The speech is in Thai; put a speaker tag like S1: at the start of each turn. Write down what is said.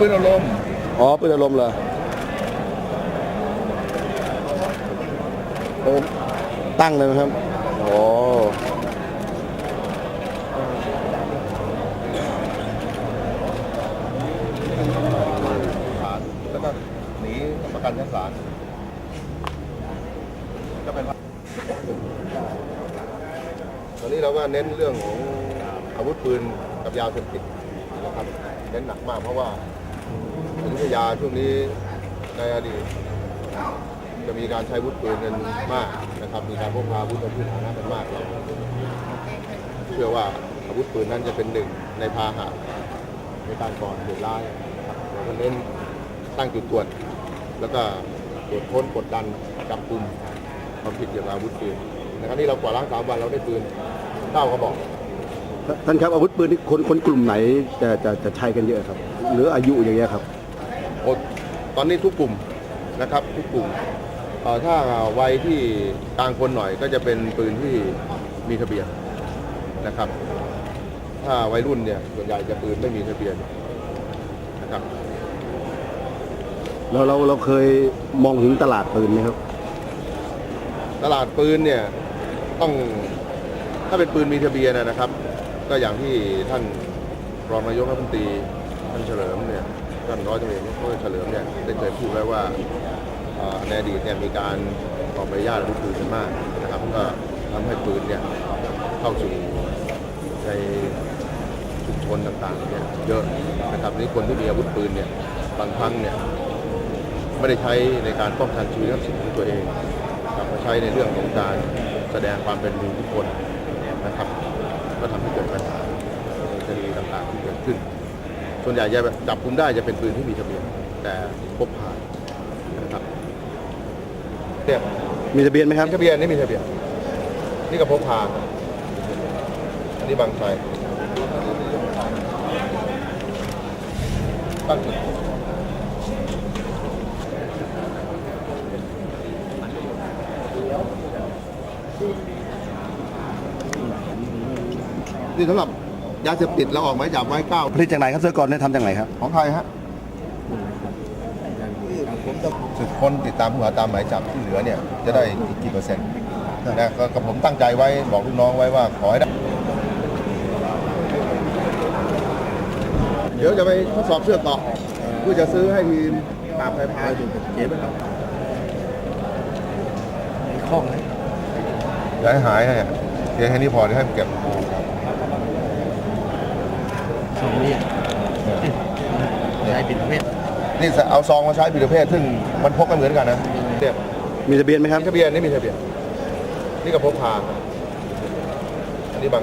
S1: ปืนอารมณ์
S2: อ๋อปืนอารมณ์เหรอโอ้ตั้งเลยไหมครับ อ๋อ
S1: ศาลแล้วก็หนีประกันชั้นศาลก็เป็นว่าตอนนี้เราก็เน้นเรื่องของอาวุธปืนกับยาเสพติดนะครับเน้นหนักมากเพราะว่า อยุธยาช่วงนี้ในอดีตจะมีการใช้อาวุธปืนกันมากนะครับ มีการพกพาอาวุธในที่สาธารณะกันมากเลยเชื่อว่าอาวุธปืนนั้นจะเป็นหนึ่งในพาหะในการก่อเหตุร้ายนะครับเราก็เน้นตั้งจุดตรวจ แล้วก็ตรวจค้นกดดันจับกลุ่มความผิดเกี่ยวกับอาวุธปืนในครั้งนี้เรากว่าล้างสามวันเราได้ปืนเก้ากระบอก
S2: ท่านครับอาวุธปืนที่คนคนกลุ่มไหนจะจะจะใช้กันเยอะครับ หรืออายุอย่างเงี้ยครับ
S1: โอ้ตอนนี้ทุกกลุ่มนะครับทุกกลุ่มเอ่อถ้าวัยที่กลางคนหน่อยก็จะเป็นปืนที่มีทะเบียนนะครับ ถ้าวัยรุ่นเนี่ยส่วนใหญ่จะปืนไม่มีทะเบียนนะครับ
S2: เราเราเราเคยมองถึงตลาดปืนไหมครับ
S1: ตลาดปืนเนี่ยต้องถ้าเป็นปืนมีทะเบียนนะนะครับ ก็อย่างที่ท่านรองนายกรัฐมนตรีท่านเฉลิมเนี่ยท่านร้อยตำรวจเอกเฉลิมเนี่ยได้เคยพูดไว้ว่าในอดีตเนี่ยมีการออกใบอนุญาตอาวุธปืนกันมากนะครับก็ทำให้ปืนเนี่ยเข้าสู่ในชุมชนต่างๆเนี่ยเยอะนะครับนี่คนที่มีอาวุธปืนเนี่ยบางครั้งเนี่ยไม่ได้ใช้ในการป้องกันชีวิตทรัพย์สินของตัวเองกลับมาใช้ในเรื่องของการแสดงความเป็นมีอิทธิพลนะครับ ก็ทำให้เกิดปัญหาในคดีต่างๆที่เกิดขึ้น ส่วนใหญ่จะจับกุมได้จะเป็นปืนที่มีทะเบียนแต่พกพานะครับเนี่ย
S2: มีทะเบียนไหมครับ
S1: มีทะเบียนนี่มีทะเบียนนี่ก็พกพาอันนี้บางไทรตั้งจุด นี่สำหรับยาเสพติดเราออกหมายจับไว้เก้า
S2: ผลิตจากไหนครับเสื้อกรเนี่ยทำจากไหนครับ
S1: ของใครฮะผมจะสืบค้นติดตามผู้หาตามหมายจับที่เหลือเนี่ยจะได้อีกกี่เปอร์เซ็นต์นะก็ก็ผมตั้งใจไว้บอกลูกน้องไว้ว่าขอให้ได้ เดี๋ยวจะไปทดสอบเสื้อเกราะเพื่อจะซื้อให้ทีมปราบไพพายเก็บไหมครับ
S2: ข้องไหม
S1: อย่าให้หายให้อะเพียงแค่นี้พอเดี๋ยวให้มันเก็บ
S3: ส องนี่ใช้ผิดประเภท
S1: นี่เอาซองมาใช้ผิดประเภทซึ่งมันพกกันเหมือนกันนะเนี่ย
S2: มีทะเบียนไหมครับ
S1: มีทะเบียนนี่มีทะเบียน นี่ก็พกพา